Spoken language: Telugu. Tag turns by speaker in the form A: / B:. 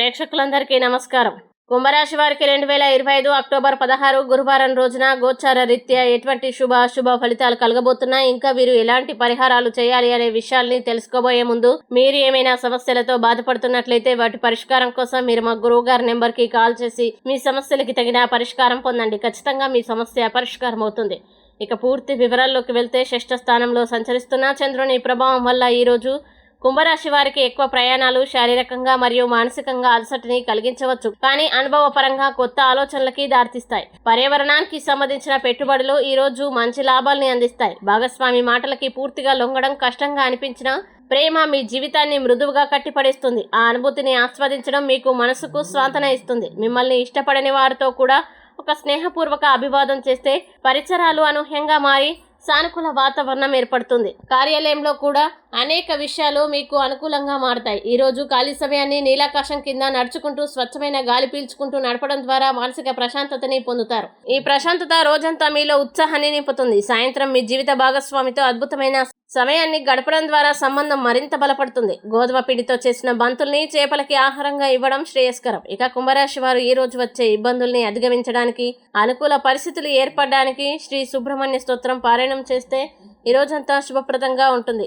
A: ప్రేక్షకులందరికీ నమస్కారం. కుంభరాశి వారికి రెండు వేల ఇరవై ఐదు అక్టోబర్ పదహారు గురువారం రోజున గోచార రీత్యా ఎటువంటి శుభ అశుభ ఫలితాలు కలగబోతున్నాయి ఇంకా వీరు ఎలాంటి పరిహారాలు చేయాలి అనే విషయాల్ని తెలుసుకోబోయే ముందు మీరు ఏమైనా సమస్యలతో బాధపడుతున్నట్లయితే వాటి పరిష్కారం కోసం మీరు మా గురువు గారి నెంబర్కి కాల్ చేసి మీ సమస్యలకి తగిన పరిష్కారం పొందండి. ఖచ్చితంగా మీ సమస్య పరిష్కారం అవుతుంది ఇక పూర్తి వివరాల్లోకి వెళ్తే షష్ఠ స్థానంలో సంచరిస్తున్న చంద్రుని ప్రభావం వల్ల ఈరోజు కుంభరాశి వారికి ఎక్కువ ప్రయాణాలు శారీరకంగా మరియు మానసికంగా అలసటని కలిగించవచ్చు. కానీ అనుభవపరంగా కొత్త ఆలోచనలకి దారితీస్తాయి. పర్యావరణానికి సంబంధించిన పెట్టుబడులు ఈ రోజు మంచి లాభాల్ని అందిస్తాయి. భాగస్వామి మాటలకి పూర్తిగా లొంగడం కష్టంగా అనిపించినా ప్రేమ మీ జీవితాన్ని మృదువుగా కట్టిపడేస్తుంది. ఆ అనుభూతిని ఆస్వాదించడం మీకు మనసుకు స్వాంతన ఇస్తుంది. మిమ్మల్ని ఇష్టపడని వారితో కూడా ఒక స్నేహపూర్వక అభివాదం చేస్తే పరిసరాలు అనూహ్యంగా మారి సానుకూల వాతావరణం ఏర్పడుతుంది. కార్యాలయంలో కూడా అనేక విషయాలు మీకు అనుకూలంగా మారతాయి. ఈ రోజు ఖాళీ సమయాన్ని నీలాకాశం కింద నడుచుకుంటూ స్వచ్ఛమైన గాలి పీల్చుకుంటూ నడపడం ద్వారా మానసిక ప్రశాంతతని పొందుతారు. ఈ ప్రశాంతత రోజంతా మీలో ఉత్సాహాన్ని నింపుతుంది. సాయంత్రం మీ జీవిత భాగస్వామితో అద్భుతమైన సమయాన్ని గడపడం ద్వారా సంబంధం మరింత బలపడుతుంది. గోధుమ పిండితో చేసిన బంతుల్ని చేపలకి ఆహారంగా ఇవ్వడం శ్రేయస్కరం. ఇక కుంభరాశి వారు ఈ రోజు వచ్చే ఇబ్బందుల్ని అధిగమించడానికి అనుకూల పరిస్థితులు ఏర్పడడానికి శ్రీ సుబ్రహ్మణ్య స్తోత్రం పారాయణం చేస్తే ఈ రోజంతా శుభప్రదంగా ఉంటుంది.